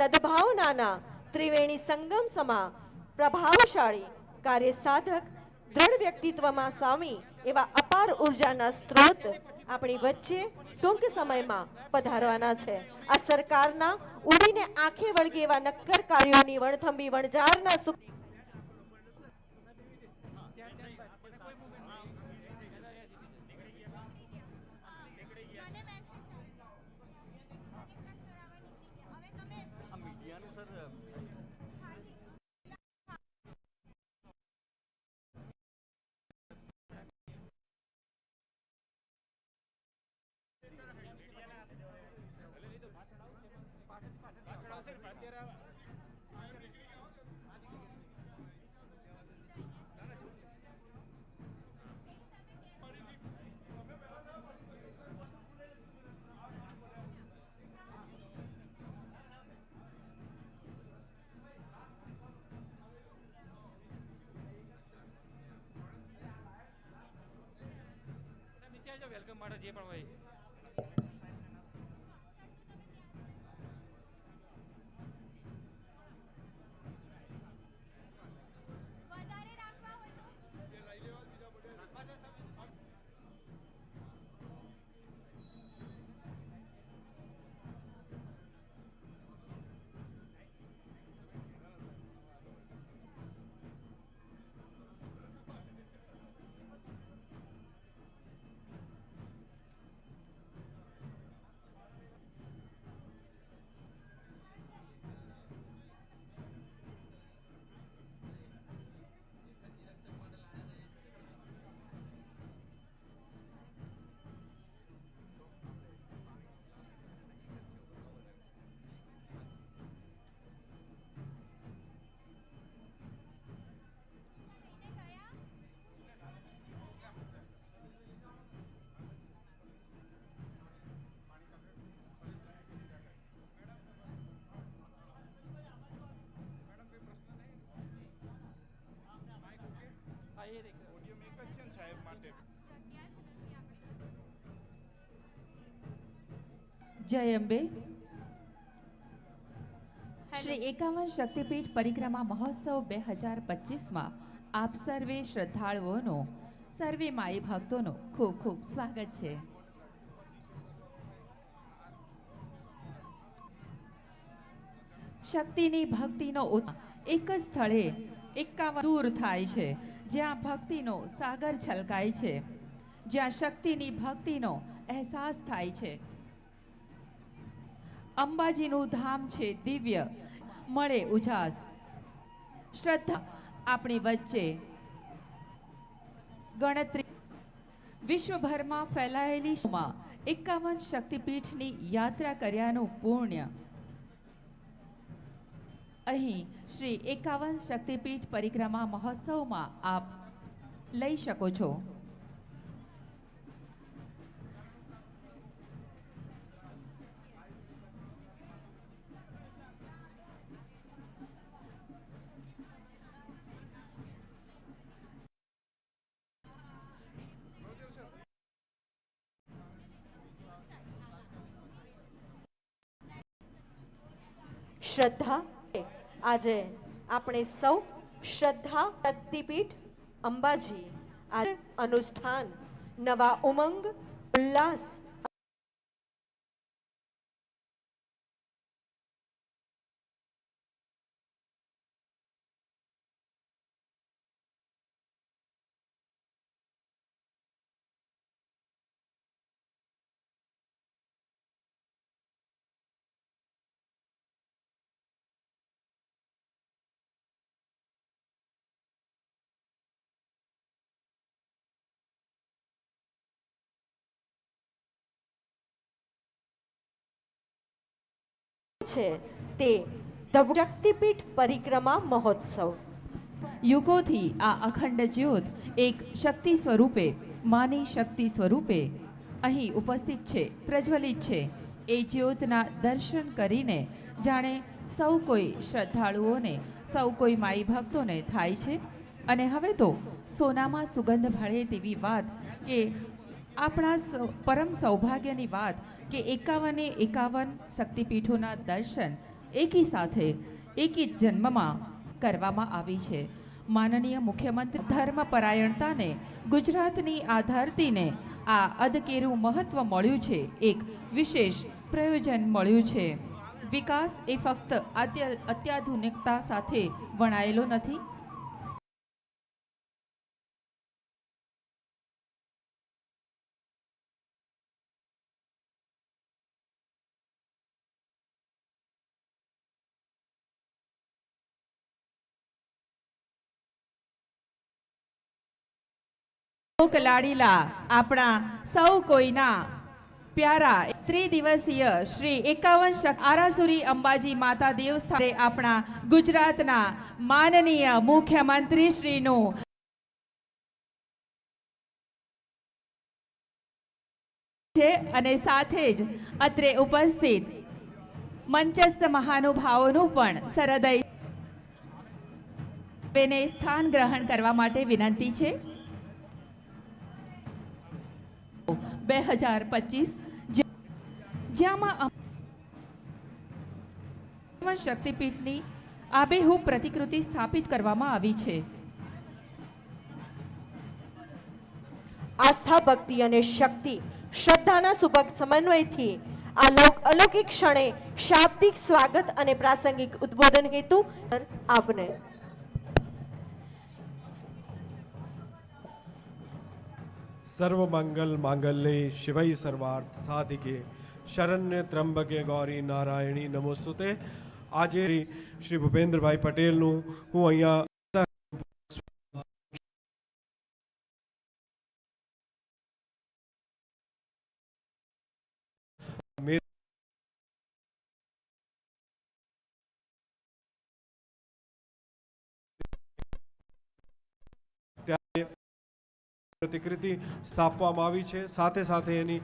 સદભાવનાના ત્રિવેણી સંગમ સમા પ્રભાવશાળી કાર્ય સાધક દ્રઢ વ્યક્તિત્વમાં સ્વામી એવા અપાર ઉર્જાના સ્ત્રોત આપણી વચ્ચે ટૂંક સમયમાં પધારવાના છે. આ સરકારના ઉડીને આંખે વળગે એવા નક્કર કાર્યોની વણથંભી વણઝારના સુખ માટે જે પણ હોય જય અંબે. શ્રી એકાવન શક્તિપીઠ પરિક્રમા મહોત્સવ બે હજાર પચીસમાં આપ સર્વે શ્રદ્ધાળુઓનો સર્વે માઈ ભક્તોનો ખૂબ ખૂબ સ્વાગત છે. શક્તિની ભક્તિનો એક જ સ્થળે એકાવન દૂર થાય છે જ્યાં ભક્તિનો સાગર છલકાય છે જ્યાં શક્તિની ભક્તિનો અહેસાસ થાય છે. અંબાજીનું ધામ છે, દિવ્ય. મળે ઉજાસ. શ્રદ્ધા આપણી વચ્ચે. ગણતરી. વિશ્વભરમાં ફેલાયેલી એકાવન શક્તિપીઠની યાત્રા કર્યાનું પુણ્ય. અહીં શ્રી એકાવન શક્તિપીઠ પરિક્રમા મહોત્સવમાં આપ લઈ શકો છો. શ્રદ્ધા આજે આપણે સૌ શ્રદ્ધા શક્તિપીઠ અંબાજી આ અનુષ્ઠાન નવા ઉમંગ ઉલ્લાસ છે તે શક્તિપીઠ પરિક્રમા મહોત્સવ. યુગોથી આ અખંડ જ્યોત એક શક્તિ સ્વરૂપે, માની શક્તિ સ્વરૂપે અહીં ઉપસ્થિત છે, પ્રજ્વલિત છે. એ જ્યોતના દર્શન કરીને જાણે સૌ કોઈ શ્રદ્ધાળુઓને, સૌ કોઈ માઈ ભક્તોને થાય છે. અને હવે તો સોનામાં સુગંધ ભળે તેવી વાત કે આપણા પરમ સૌભાગ્યની વાત કે એકાવને એકાવન શક્તિપીઠોના દર્શન એકી સાથે એકી જન્મમાં કરવામાં આવી છે. માનનીય મુખ્યમંત્રી ધર્મપરાયણતાને ગુજરાતની આ ધરતીને આ અદકેરું મહત્વ મળ્યું છે. એક વિશેષ પ્રયોજન મળ્યું છે. વિકાસ એ ફક્ત અત્ય, અત્યાધુનિકતા સાથે વણાયેલો નથી લોક લાડીલા આપણા સૌ કોઈના પ્યારા ત્રિદિવસીય શ્રી એકાવન આરાસુરી અંબાજી માતા દેવસ્થાને આપણા ગુજરાતના માનનીય મુખ્યમંત્રી શ્રીનું છે અને સાથે જ અત્રે ઉપસ્થિત મંચસ્થ મહાનુભાવોનું પણ સરદય બેને સ્થાન ગ્રહણ કરવા માટે વિનંતી છે. બે હજાર પચીસ જ્યાંમાં શક્તિપીઠની આબેહૂબ પ્રતિકૃતિ સ્થાપિત કરવામાં આવી છે. આસ્થા, ભક્તિ અને શક્તિ શ્રદ્ધાના સુભગ સમન્વયથી આ લોક અલૌકિક ક્ષણે શાબ્દિક સ્વાગત અને પ્રાસંગિક ઉદ્બોધન હેતુ આપને સર્વમંગલ માંગલ્ય શિવય સર્વાર્થ સાધિકે શરણ્ય ત્રંબકે ગૌરી નારાયણી નમોસ્તુતે આજે શ્રી ભૂપેન્દ્રભાઈ પટેલનું હું અહીંયા પ્રતિકૃતિ સ્થાપવામાં આવી છે. સાથે સાથે એની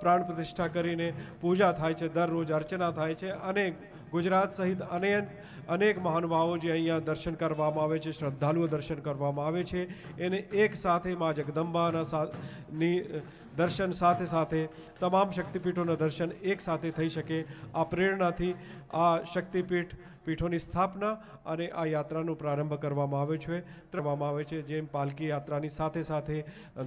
પ્રાણ પ્રતિષ્ઠા કરીને પૂજા થાય છે. દરરોજ અર્ચના થાય છે. અને ગુજરાત સહિત અનેક અનેક મહાનુભાવો જે અહીંયા દર્શન કરવામાં આવે છે, શ્રદ્ધાળુઓ દર્શન કરવામાં આવે છે. એને એક સાથે મા જગદંબાના ની દર્શન સાથે સાથે તમામ શક્તિપીઠોના દર્શન એક સાથે થઈ શકે આ પ્રેરણાથી આ શક્તિપીઠ પીઠોની સ્થાપના અને આ યાત્રાનો પ્રારંભ કરવામાં આવે છે, કરવામાં આવે છે. જેમ પાલકી યાત્રાની સાથે સાથે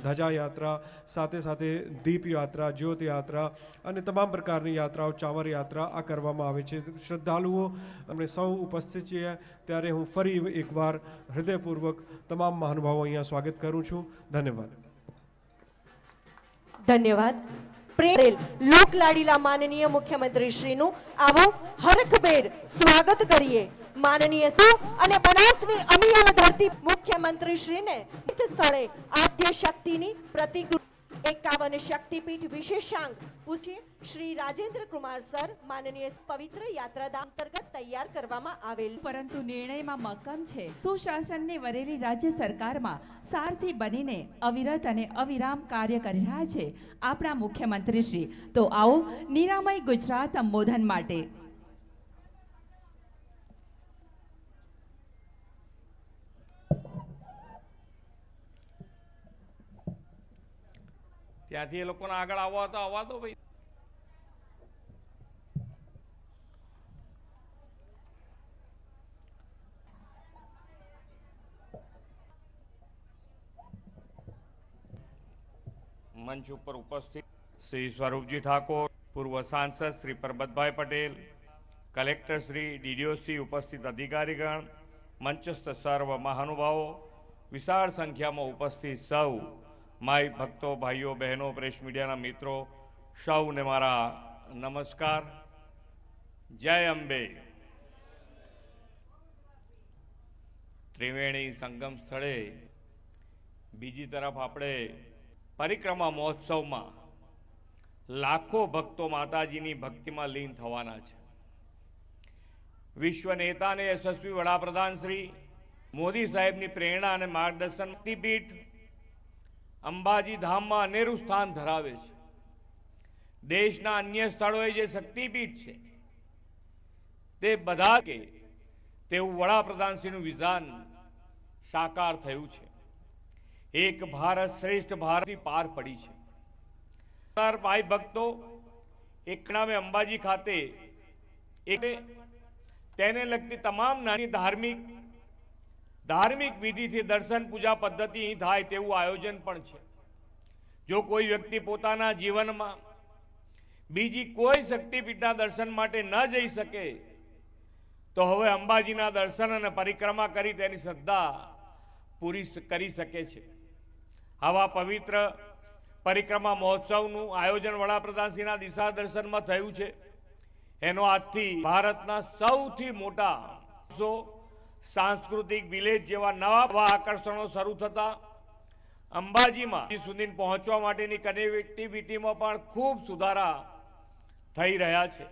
ધજા યાત્રા, સાથે સાથે દીપ યાત્રા, જ્યોત યાત્રા અને તમામ પ્રકારની યાત્રાઓ, ચાવર યાત્રા આ કરવામાં આવે છે. શ્રદ્ધાળુઓ અમે સૌ ઉપસ્થિત છીએ. ત્યારે હું ફરી એકવાર હૃદયપૂર્વક તમામ મહાનુભાવો અહીંયા સ્વાગત કરું છું. ધન્યવાદ. ધન્યવાદ. પ્રેરેલ લોક લાડીલા માનનીય મુખ્યમંત્રી શ્રીનું આવો હરખભેર સ્વાગત કરીએ. માનનીય સૌ અને બનાસની અમિયાળ ધરતી મુખ્યમંત્રી શ્રીને સ્થળે આદ્ય શક્તિની પ્રતિકૃતિ એકાવન શક્તિપીઠ વિશેષાંક. પૂછીએ, શ્રી રાજેન્દ્ર કુમાર સર માનનીય પવિત્ર યાત્રાધામ અંતર્ગત તૈયાર કરવામાં આવેલ. પરંતુ નિર્ણયમાં મક્કમ છે. સુશાસનને વરેલી રાજ્ય સરકારમાં સારથી બનીને અવિરત અને અવિરામ કાર્ય કરી રહ્યા છે. આપણા મુખ્યમંત્રી શ્રી. તો આવો, નિરામય ગુજરાત સંબોધન માટે. ત્યાંથી એ લોકોને આગળ આવવા તો આવવા દો ભાઈ. મંચ ઉપર ઉપસ્થિત શ્રી સ્વરૂપજી ઠાકોર, પૂર્વ સાંસદ શ્રી પરબતભાઈ પટેલ, કલેક્ટર શ્રી ડીડીઓસી ઉપસ્થિત અધિકારીગણ, મંચસ્થ સર્વ મહાનુભાવો, વિશાળ સંખ્યામાં ઉપસ્થિત સૌ માય ભક્તો, ભાઈઓ, બહેનો, પ્રેસ મીડિયાના મિત્રો, સૌને મારા નમસ્કાર. જય અંબે. ત્રિવેણી સંગમ સ્થળે બીજી તરફ આપણે પરિક્રમા મહોત્સવમાં લાખો ભક્તો માતાજીની ભક્તિમાં લીન થવાના છે. વિશ્વ નેતા અને યશસ્વી વડાપ્રધાન શ્રી મોદી સાહેબની પ્રેરણા અને માર્ગદર્શન પીઠ અંબાજી ધામમાં અનેરું સ્થાન ધરાવે છે. દેશના અન્ય સ્થળોએ જે શક્તિપીઠ છે, તે બધા કે તેવું વડાપ્રધાનશ્રીનું વિઝાન સાકાર થયું છે. એક ભારત શ્રેષ્ઠ ભારતથી પાર પડી છે. ભાઈ ભક્તો, એક નામે અંબાજી ખાતે, એક તેને લગતી તમામ નાની ધાર્મિક ધાર્મિક વિધિથી દર્શન પૂજા પદ્ધતિ થાય તેવું આયોજન પણ છે. જો કોઈ વ્યક્તિ પોતાના જીવનમાં બીજી કોઈ શક્તિપીઠના દર્શન માટે ન જઈ શકે, તો હવે અંબાજીના દર્શન અને પરિક્રમા કરી તેની શ્રદ્ધા પૂરી કરી શકે છે. આવા પવિત્ર પરિક્રમા મહોત્સવનું આયોજન વડાપ્રધાનશ્રીના દિશા દર્શનમાં થયું છે. એનો આજથી ભારતના સૌથી મોટા સાંસ્કૃતિક વિલેજ જેવા નવા આકર્ષણો શરૂ થતા અંબાજીમાં સુધી પહોંચવા માટેની કનેક્ટિવિટીમાં પણ ખૂબ સુધારા થઈ રહ્યા છે.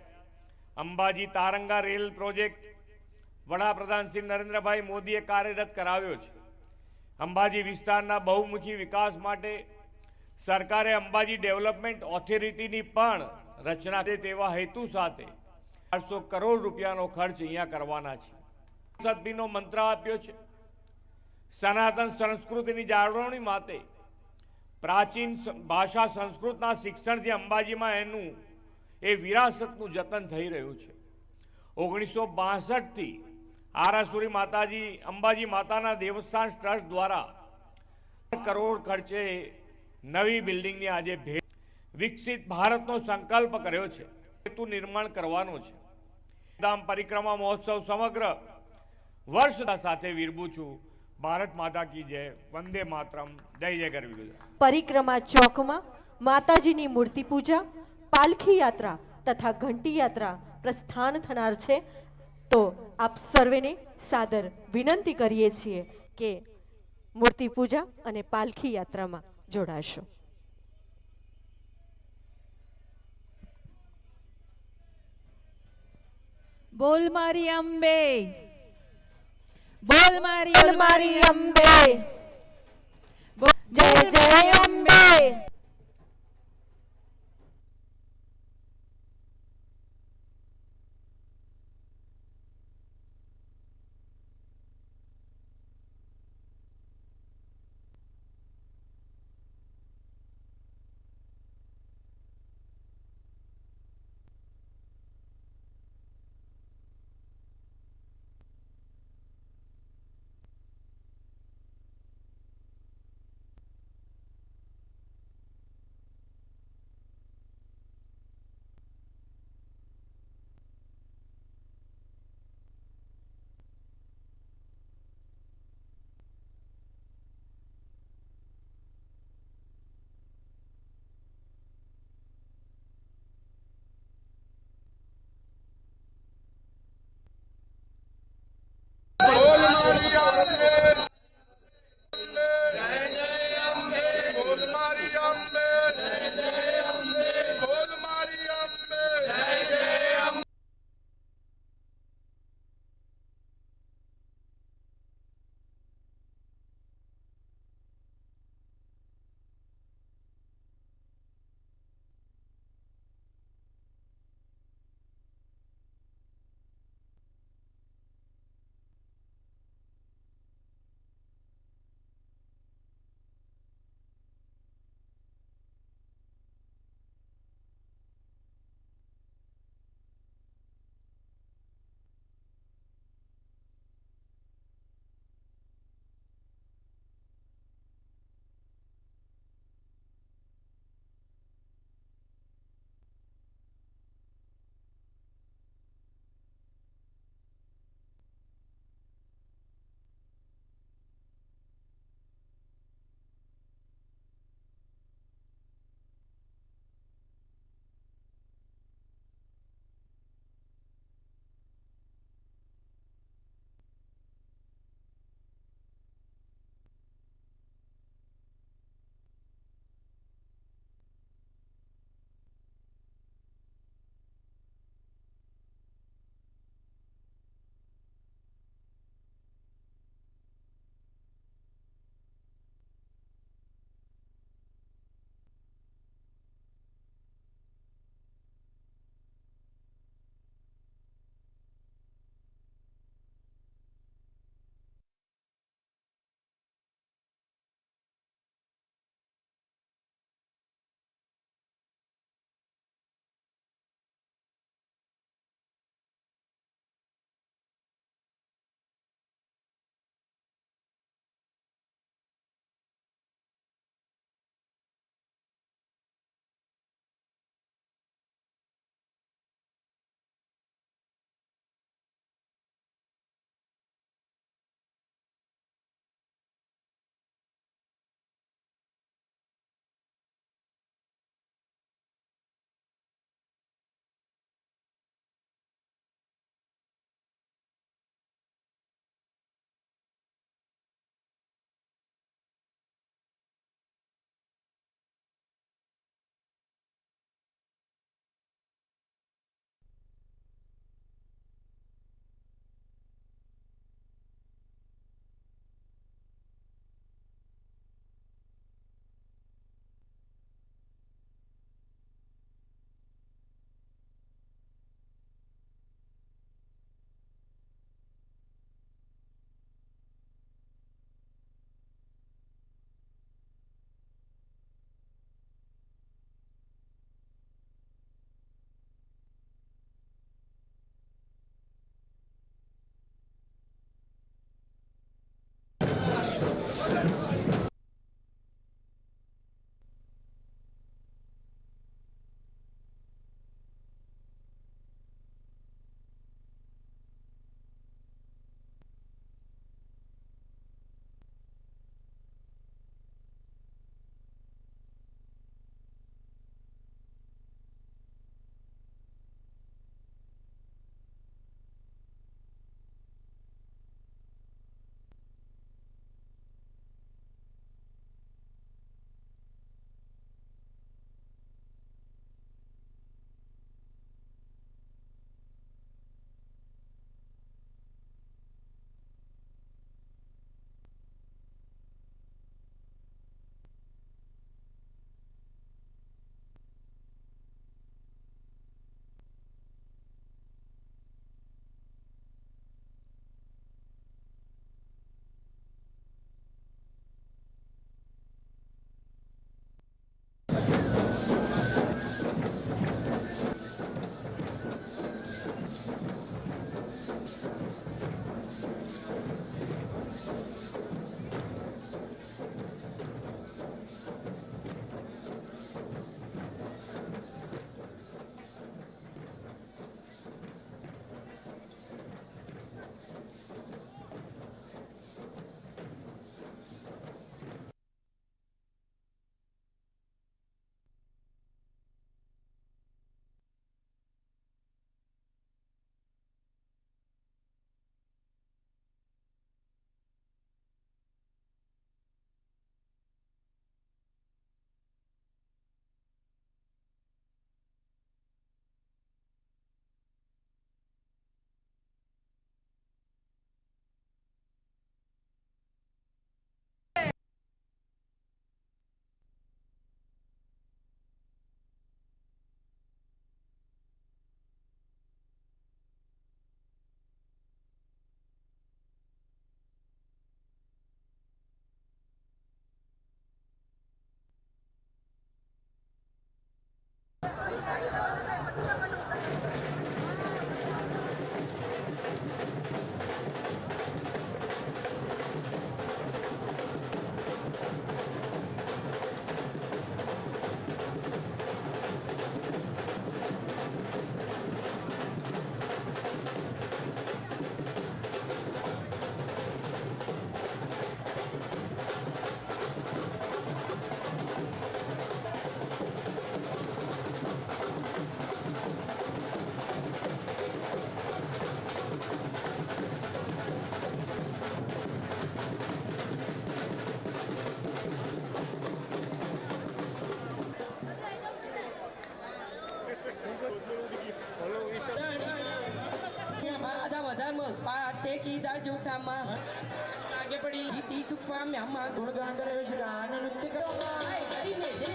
અંબાજી તારંગા રેલ પ્રોજેક્ટ વડાપ્રધાન શ્રી નરેન્દ્રભાઈ મોદીએ કાર્યરત કરાવ્યો છે. અંબાજી વિસ્તારના બહુમુખી વિકાસ માટે સરકારે અંબાજી ડેવલપમેન્ટ ઓથોરિટીની પણ રચના તેવા હેતુ સાથે આઠસો કરોડ રૂપિયાનો ખર્ચ અહીંયા કરવાના છે. સદભીનો મંત્ર આપ્યો છે. સનાતન સંસ્કૃતિની જાળવણી માટે પ્રાચીન ભાષા સંસ્કૃતના શિક્ષણથી અંબાજીમાં એનું, એ વિરાસતનું જતન થઈ રહ્યું છે. ઓગણીસો બાસઠથી આરાસુરી માતાજી, અંબાજી માતાના દેવસ્થાન ટ્રસ્ટ દ્વારા કરોડ ખર્ચે નવી બિલ્ડિંગની આજે ભેટ વિકસિત ભારતનો સંકલ્પ કર્યો છે. સેતુ નિર્માણ કરવાનો છે. પરિક્રમા મહોત્સવ સમગ્ર વર્ષ સાથે વિરબું છું. ભારત માતા કી જય. વંદે માતરમ. જય જય ગરવી ગુજરાત પરિક્રમા ચોકમાં માતાજીની મૂર્તિ પૂજા પાલખી યાત્રા તથા ઘંટી યાત્રા પ્રસ્થાન થનાર છે. તો આપ સર્વેને સાદર વિનંતી કરીએ છીએ કે મૂર્તિ પૂજા અને પાલખી યાત્રામાં જોડાશો. બોલ મારી અંબે. બોલ મારી મારી અંબે. જય જય અંબે.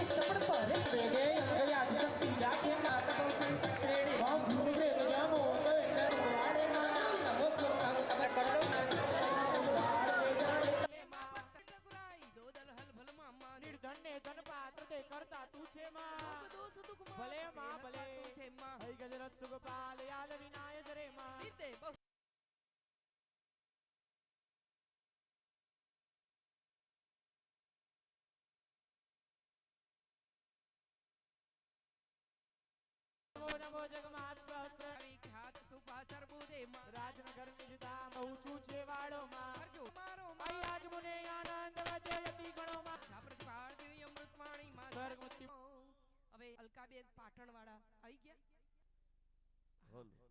સપડ પર વેગે ગયા શક્તિ રાખે માતા બહુ સંકટ રેડે બાપ ગુરે જામો તો એના વાડે માં નમો કુરંગ તબ કરો નિર્ધનને ધન પાત્ર તે કરતા તું છે માં ભલે માં ભલે હઈ ગજરાત સુગપાલ યાલ વિનાય જરે માં નમો જગમાત સહસ્ર. રાજનગર નિજતા મહુચું છે વાળો માં આઈ આજ મુને આનંદ વધે યતિ ગણો માં સ્વર્ગ મુક્તિ હવે અલકાબેન પાટણ વાળા આવી ગયા